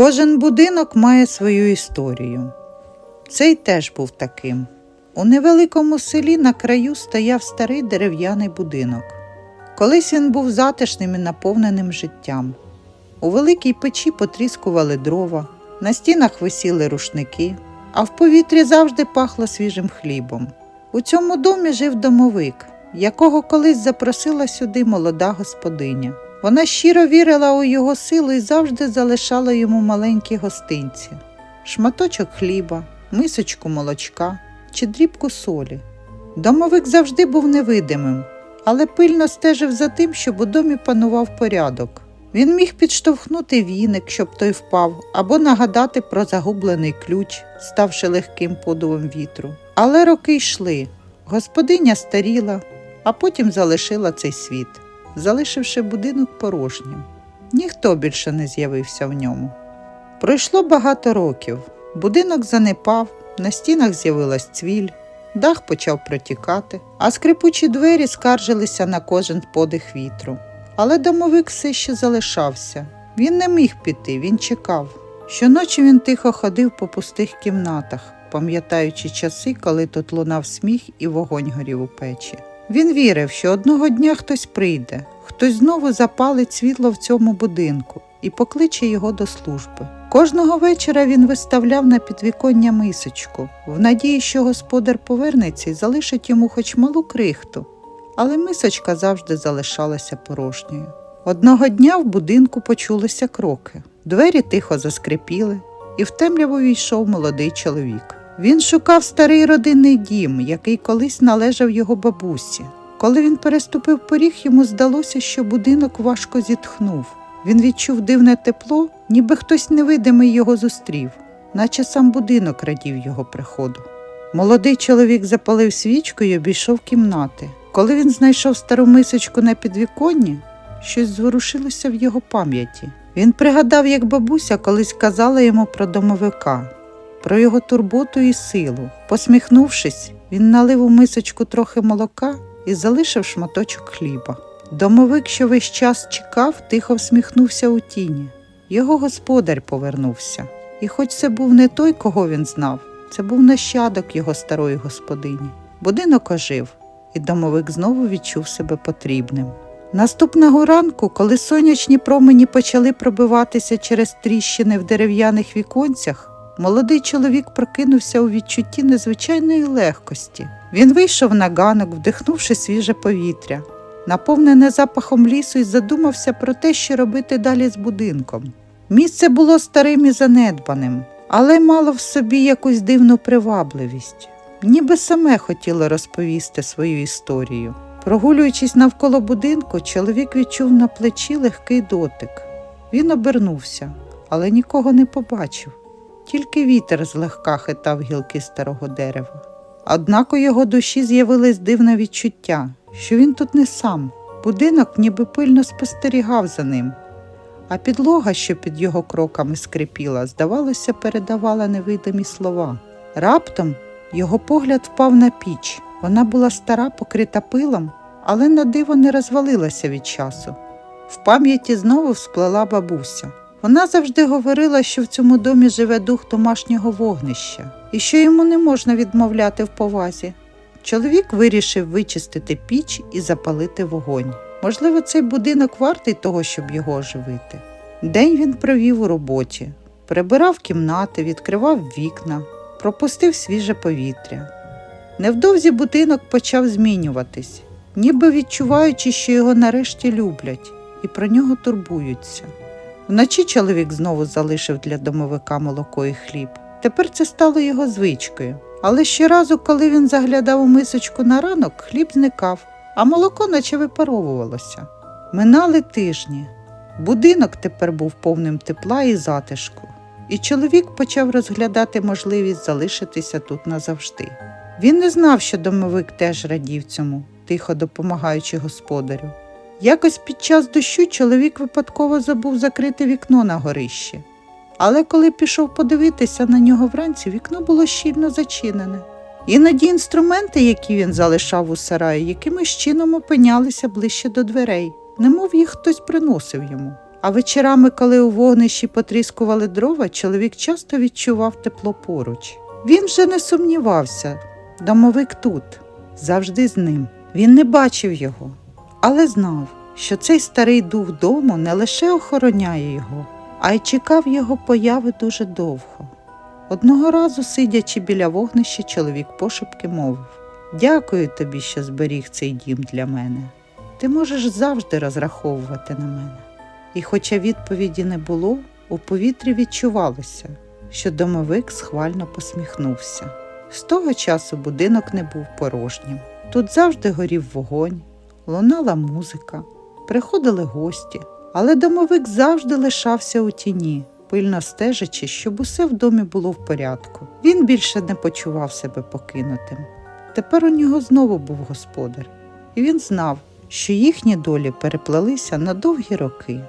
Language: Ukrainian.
Кожен будинок має свою історію. Цей теж був таким. У невеликому селі на краю стояв старий дерев'яний будинок. Колись він був затишним і наповненим життям. У великій печі потріскували дрова, на стінах висіли рушники, а в повітрі завжди пахло свіжим хлібом. У цьому домі жив домовик, якого колись запросила сюди молода господиня. Вона щиро вірила у його силу і завжди залишала йому маленькі гостинці, шматочок хліба, мисочку молочка чи дрібку солі. Домовик завжди був невидимим, але пильно стежив за тим, щоб у домі панував порядок. Він міг підштовхнути віник, щоб той впав, або нагадати про загублений ключ, ставши легким подувом вітру. Але роки йшли. Господиня старіла, а потім залишила цей світ, залишивши будинок порожнім. Ніхто більше не з'явився в ньому. Пройшло багато років. Будинок занепав, на стінах з'явилась цвіль, дах почав протікати, а скрипучі двері скаржилися на кожен подих вітру. Але домовик все ще залишався. Він не міг піти, він чекав. Щоночі він тихо ходив по пустих кімнатах, пам'ятаючи часи, коли тут лунав сміх і вогонь горів у печі. Він вірив, що одного дня хтось прийде, хтось знову запалить світло в цьому будинку і покличе його до служби. Кожного вечора він виставляв на підвіконня мисочку, в надії, що господар повернеться і залишить йому хоч малу крихту, але мисочка завжди залишалася порожньою. Одного дня в будинку почулися кроки. Двері тихо заскрипіли, і в темряву війшов молодий чоловік. Він шукав старий родинний дім, який колись належав його бабусі. Коли він переступив поріг, йому здалося, що будинок важко зітхнув. Він відчув дивне тепло, ніби хтось невидимий його зустрів, наче сам будинок радів його приходу. Молодий чоловік запалив свічку і обійшов кімнати. Коли він знайшов стару мисочку на підвіконні, щось зворушилося в його пам'яті. Він пригадав, як бабуся колись казала йому про домовика, про його турботу і силу. Посміхнувшись, він налив у мисочку трохи молока і залишив шматочок хліба. Домовик, що весь час чекав, тихо всміхнувся у тіні. Його господар повернувся. І хоч це був не той, кого він знав, це був нащадок його старої господині. Будинок ожив, і домовик знову відчув себе потрібним. Наступного ранку, коли сонячні промені почали пробиватися через тріщини в дерев'яних віконцях, молодий чоловік прокинувся у відчутті незвичайної легкості. Він вийшов на ганок, вдихнувши свіже повітря, наповнене запахом лісу, і задумався про те, що робити далі з будинком. Місце було старим і занедбаним, але мало в собі якусь дивну привабливість, ніби саме хотіло розповісти свою історію. Прогулюючись навколо будинку, чоловік відчув на плечі легкий дотик. Він обернувся, але нікого не побачив, тільки вітер злегка хитав гілки старого дерева. Однак у його душі з'явилось дивне відчуття, що він тут не сам. Будинок ніби пильно спостерігав за ним, а підлога, що під його кроками скрипіла, здавалося, передавала невидимі слова. Раптом його погляд впав на піч. Вона була стара, покрита пилом, але на диво не розвалилася від часу. В пам'яті знову всплила бабуся. Вона завжди говорила, що в цьому домі живе дух домашнього вогнища і що йому не можна відмовляти в повазі. Чоловік вирішив вичистити піч і запалити вогонь. Можливо, цей будинок вартий того, щоб його оживити. День він провів у роботі, прибирав кімнати, відкривав вікна, пропустив свіже повітря. Невдовзі будинок почав змінюватись, ніби відчуваючи, що його нарешті люблять і про нього турбуються. Вночі чоловік знову залишив для домовика молоко і хліб. Тепер це стало його звичкою. Але щоразу, коли він заглядав у мисочку на ранок, хліб зникав, а молоко наче випаровувалося. Минали тижні. Будинок тепер був повним тепла і затишку, і чоловік почав розглядати можливість залишитися тут назавжди. Він не знав, що домовик теж радів цьому, тихо допомагаючи господарю. Якось під час дощу чоловік випадково забув закрити вікно на горищі. Але коли пішов подивитися на нього вранці, вікно було щільно зачинене. Іноді інструменти, які він залишав у сараї, якимось чином опинялися ближче до дверей, немов їх хтось приносив йому. А вечорами, коли у вогнищі потріскували дрова, чоловік часто відчував тепло поруч. Він вже не сумнівався. Домовик тут, завжди з ним. Він не бачив його, але знав, що цей старий дух дому не лише охороняє його, а й чекав його появи дуже довго. Одного разу, сидячи біля вогнища, чоловік пошепки мовив Дякую тобі, що зберіг цей дім для мене. Ти можеш завжди розраховувати на мене. І хоча відповіді не було, у повітрі відчувалося, що домовик схвально посміхнувся. З того часу будинок не був порожнім. Тут завжди горів вогонь, лунала музика, приходили гості, але домовик завжди лишався у тіні, пильно стежачи, щоб усе в домі було в порядку. Він більше не почував себе покинутим. Тепер у нього знову був господар, і він знав, що їхні долі переплелися на довгі роки.